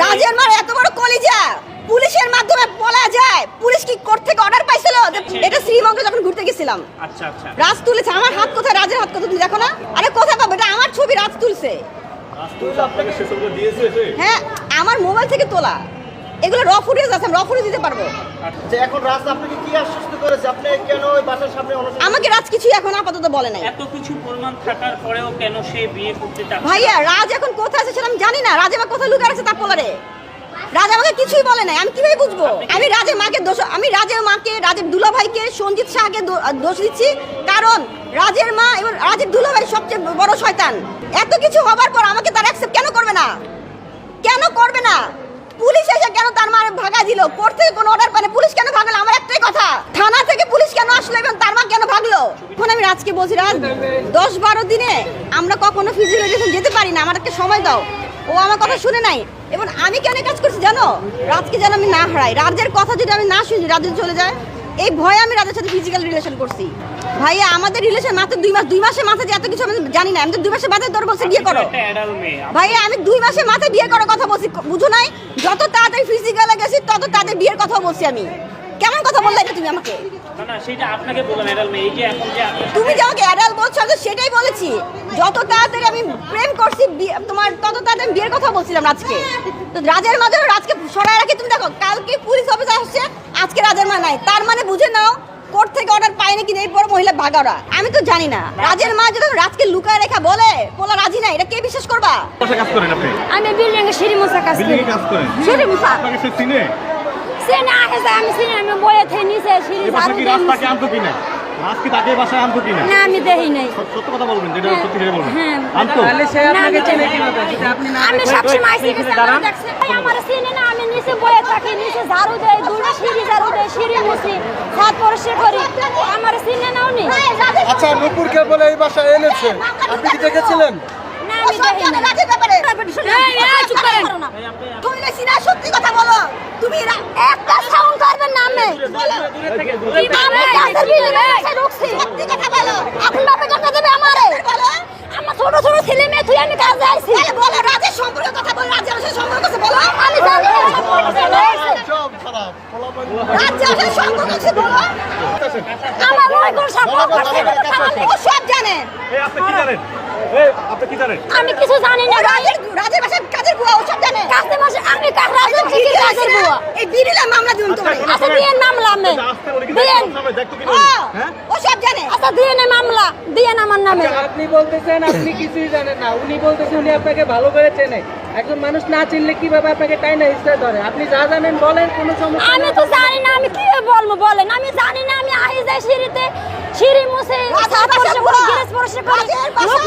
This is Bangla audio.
রাজের মার এত বড় কলিজা। পুলিশের মাধ্যমে বলা যায় পুলিশ কি কোর্ট থেকে অর্ডার পাইছিল? এটা শ্রীমঙ্গে যখন ঘুরতে গেছিলাম। আচ্ছা আচ্ছা। রাজ তুলেছে। আমার হাত কোথায়? রাজের হাত কোথায়? তুমি দেখো না। আরে কোথায় পাবো? এটা আমার ছবি রাজ তুলছে। হ্যাঁ আমার মোবাইল থেকে তোলা। এগুলো র ফুটেজ আছে আমি র ফুটেজ দিতে পারব। এখন রাস্তা আপনাকে কি আশ্বস্ত করেছে? আপনি কেন ওই বাসার সামনে আমাকে রাজ কিছু এখন আপাতত বলে নাই। এত কিছু প্রমাণ থাকার পরেও কেন সে বিয়ে করতে চায় ভাইয়া রাজ এখন কোথায় আছে সেটা আমি জানি না। রাজ এবার কোথায় লুকিয়ে আছে তার পোলারে? রাজ আমাকে কিছুই বলে নাই। আমি কীভাবে বুঝব? আমি রাজের মাকে দোষ, আমি রাজের মাকে, রাজের দুলাভাইকে, সঞ্জিত শাহকে দোষ দিচ্ছি। কারণ রাজের মা এবং রাজের দুলাভাই সবচেয়ে বড় শয়তান। এত কিছু হবার পর আমাকে তার অ্যাকসেপ্ট কেন করবে না? কেন করবে না? পুলিশ এসে কেন তার মার ভাগা দিল? কোর্ট থেকে কোনো অর্ডার পানে পুলিশ কেন ভাগলো? আমার একটাই কথা। থানা থেকে পুলিশ কেন আসলো এবং তার মা কেন ভাগলো? এখন আমি রাজকে বলছি, রাজ, দশ বারো দিনে আমরা কখনো ফিজিওলজিস্ট যেতে পারি না। আমার সময় দাও। ও আমার কথা শুনে নাই। এবং আমি কেন কাজ করছি জানো? রাজকে যেন আমি না হারাই। রাজের কথা যদি আমি না শুনি রাজের চলে যায় এই ভয়ে আমি রাজের সাথে ফিজিক্যাল রিলেশন করছি। ভাইয়া আমাদের রিলেশন মাত্র দুই মাস দুই মাসের মাথায় যে এত কিছু আমি জানি না। আমি তো দুই মাসের মাথায় তোর বলছে বিয়ে করো। ভাইয়া আমি দুই মাসের মাথায় বিয়ে করার কথা বলছি। বুঝো নাই? যত তাড়াতাড়ি ফিজিক্যালে গেছি তত তাড়াতাড়ি বিয়ের কথা বলছি আমি। কেমন কথা বললে তুমি আমাকে? না না সেটা আপনাকে বললাম অ্যাডাল্ট মেয়ে। এই যে এখন যে আপনি তুমি যে আমাকে অ্যাডাল্ট বলছো আমি তো সেটাই বলেছি। যত তাড়াতাড়ি আমি প্রেম করছি বিয়ে- তোমার তত তাড়াতাড়ি আমি বিয়ের কথা বলছিলাম রাজকে। তো রাজের মাঝে রাজকে সরাই রাখি তুমি দেখো কালকে পুলিশ অফিস আসছে আজকে রাজের মা নাই। তার মানে বুঝে নাও কোর্ট থেকে অর্ডার পায় নাকি এই পর মহিলা ভাগারা আমি তো জানি না। রাজের মা যদি রাজকে লুকায় রেখা বলে বলা রাজি নাই এটা কে বিশ্বাস করবা? কাজ করেন আপনি। আমি বিল্ডিং এ সিঁড়ি মোছা কাজ করি এ কাজ করেন। সিঁড়ি মোছা। আপনাকে সে চিনে সে না আমি সিঁড়ি আমি বয়ে থেকে নিচে সিঁড়ি ঝাড়ু কি দিয়ে রাস্তাকে নিচে। আনতো কিনা? রাজ কি তাকে বাসায় আনতো কিনা? না আমি দেখি নাই। সত্য কথা বলবেন যেটা হ্যাঁ, সত্যি করে বলবেন। হ্যাঁ। আনতো তাহলে সে আপনাকে চেনে কিনা যেটা আপনি না আমি সব সময় আইসি গেছে দাঁড়ান। আমার দেখছে ভাই আমার চিনে না আমি নিচে বয়ে থাকি নিচে ঝাড়ু দেই দুটো সিঁড়ি ঝাড়ু দেই সিঁড়ি মুছি হাত পরিষ্কার করি। আমার সিনে নাও নি। আচ্ছা নূপুরকে বলে এই বাসায় এনেছে। আপনি কি দেখেছিলেন? আমি দেখি না। রাজের ব্যাপারে এই, এই, চুপ করেন। তুমি না সিনা সত্যি কথা বলো। তুমি একটা সাউন্ড করবেন না আমি বলো আমি গাছের ভিতরে এসে সত্যি কথা বলো। এখন বাপে টাকা দেবে আমারে বলো আমার ছোট ছোট ছেলে মেয়ে তুই আমি কাজে আইছি তাহলে বলো রাজের সম্পর্কে কথা বলো রাজের সাথে সম্পর্ক আছে বলো আমি জানি না সম্পর্ক চলে আসছে। সব খারাপ ফলাফল রাজের সাথে সম্পর্ক আছে বলো আমার ওই কোন সম্পর্ক আছে ও সব আপনি কি জানেন? আপনি কি জানেন? আমি কিছু জানি না রাজের রাজের বাসায় কাজের বুয়া ও সব জানে কাজে বসে আমি কাজ রাজের থেকে কাজের বুয়া। এই বিড়িলা মামলা তোমার আচ্ছা দিয়ে নামলা আমি আসতে উনি কি দিয়েন দেখতো নামে? দেখতো কি হ্যাঁ? ও সব জানে। আচ্ছা দিয়ে নে মামলা। দিয়ে আমার নামে। আপনি বলতেছেন আপনি কিছুই জানেন না। উনি বলতেছেন উনি আপনাকে ভালো করে চেনে। একজন মানুষ না চিনলে কীভাবে আপনাকে টাই না হিসেবে ধরে? আপনি যা জানেন বলেন কোনো সমস্যা আমি তো জানি না আমি কি বলব বলেন? আমি জানি না আমি আই যাই সিঁড়িতে সিঁড়ি মুছে বাসা পরিষ্কার করি। গ্যাস পরিষ্কার করি লোক